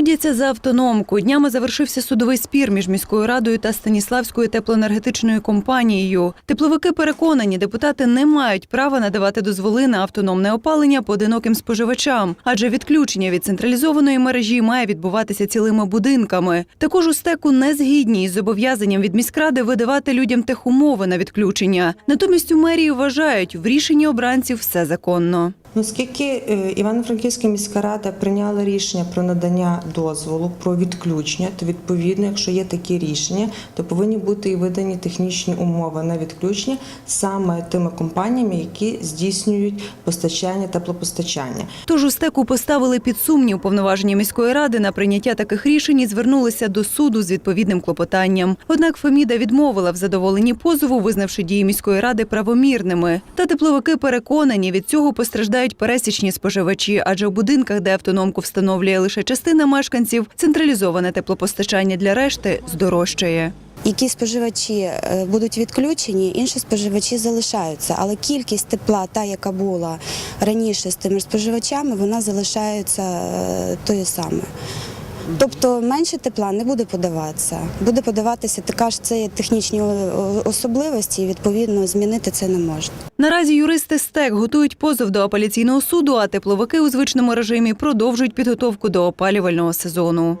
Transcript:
Судяться за автономку. Днями завершився судовий спір між міською радою та Станіславською теплоенергетичною компанією. Тепловики переконані, депутати не мають права надавати дозволи на автономне опалення поодиноким споживачам, адже відключення від централізованої мережі має відбуватися цілими будинками. Також у стеку не згідні із зобов'язанням від міськради видавати людям техумови на відключення. Натомість у мерії вважають, в рішенні обранців все законно. Оскільки е, Івано-Франківська міська рада прийняла рішення про надання дозволу про відключення, то відповідно, якщо є такі рішення, то повинні бути і видані технічні умови на відключення саме тими компаніями, які здійснюють постачання теплопостачання. Тож у стеку поставили під сумнів повноваження міської ради на прийняття таких рішень і звернулися до суду з відповідним клопотанням. Однак Феміда відмовила в задоволенні позову, визнавши дії міської ради правомірними. Та тепловики переконані, від цього постраждають пересічні споживачі, адже у будинках, де автономку встановлює лише частина мешканців, централізоване теплопостачання для решти здорожчає. Які споживачі е, будуть відключені, інші споживачі залишаються. Але кількість тепла, та яка була раніше з тими споживачами, вона залишається е, тою самою. Тобто менше тепла не буде подаватися. Буде подаватися така ж це технічні особливості, і відповідно змінити це не можна. Наразі юристи СТЕК готують позов до апеляційного суду, а тепловики у звичному режимі продовжують підготовку до опалювального сезону.